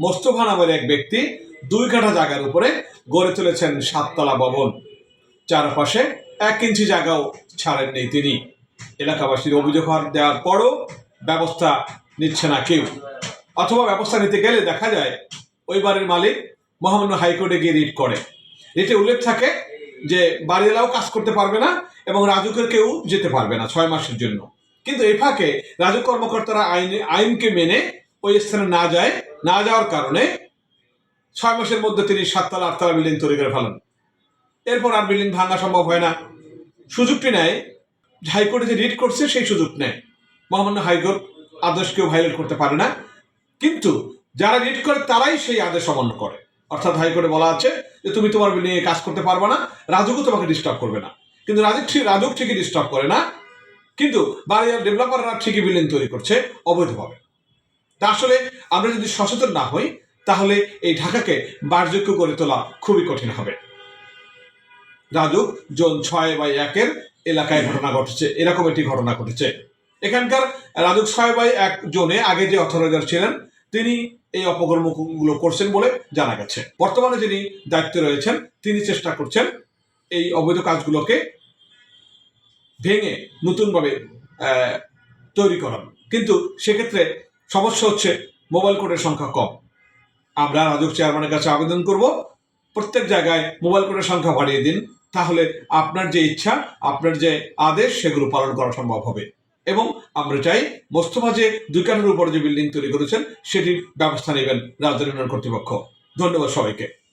মোস্তফা নামের এক ব্যক্তি দুই কাঠা জায়গার উপরে গড়ে তুলেছেন সাততলা ভবন। চারপাশে এক ইঞ্চি জায়গাও ছাড়েননি তিনি। এলাকাবাসীর অভিযোগ দেওয়ার পরও ব্যবস্থা নিচ্ছে না কেউ। অথবা ব্যবস্থা নিতে গেলে দেখা যায়, ওই বাড়ির মালিক মহামান্য হাইকোর্টে গিয়ে রিট করে। রিটে উল্লেখ থাকে যে, বাড়িওয়ালাও কাজ করতে পারবে না এবং রাজুকের কেউ যেতে পারবে না ছয় মাসের জন্য। কিন্তু এই ফাঁকে রাজু কর্মকর্তারা আইন আইনকে মেনে ওই স্থানে না যায় না যাওয়ার কারণে ছয় মাসের মধ্যে তিনি সাততলা আটতলা বিল্ডিং তৈরি করে ফেলেন। এরপর আর বিল্ডিং ভাঙা সম্ভব হয় না। সুযোগটি নেয়, হাইকোর্টে যে রিট করছে সেই সুযোগ নেয়। মহামান্য হাইকোর্ট আদেশ কেউ ভাইলেট করতে পারে না। কিন্তু যারা রিট করে তারাই সেই আদেশ অমান্য করে। অর্থাৎ হাইকোর্টে বলা আছে যে তুমি তোমার এ কাজ করতে পারবে না রাজুকও তোমাকে ডিস্টার্ব করবে না। কিন্তু রাজুক ঠিক রাজুক ঠিকই ডিস্টার্ব করে না। কিন্তু বাড়ির ডেভেলপাররা ঠিকই বিল্ডিং তৈরি করছে অবৈধভাবে। তা আসলে আমরা যদি সচেতন না হই, তাহলে এই ঢাকাকে বারযোগ্য করে তোলা খুবই কঠিন হবে। রাজুক জোন ছয় বাই একের এলাকায় ঘটনা ঘটেছে, এরকম একটি ঘটনা ঘটেছে। এখানকার রাজুক ছয় বাই এক জোনে আগে যে অথরাইজার ছিলেন, তিনি এই অপকর্মগুলো করছেন বলে জানা গেছে। বর্তমানে যিনি দায়িত্বে রয়েছেন, তিনি চেষ্টা করছেন এই অবৈধ কাজগুলোকে ভেঙে নতুনভাবে তৈরি করান কিন্তু সেক্ষেত্রে সমস্যা হচ্ছে মোবাইল কোডের সংখ্যা কম। আমরা রাজক চেয়ারম্যানের কাছে আবেদন করব, প্রত্যেক জায়গায় মোবাইল কোডের সংখ্যা বাড়িয়ে দিন, তাহলে আপনার যে ইচ্ছা, আপনার যে আদেশ, সেগুলো পালন করা সম্ভব হবে। এবং আমরা চাই মোস্তফা যে দুই কাঠের উপর যে বিল্ডিং তৈরি করেছেন, সেটির ব্যবস্থা নেবেন রাজধানী উন্নয়ন কর্তৃপক্ষ। ধন্যবাদ সবাইকে।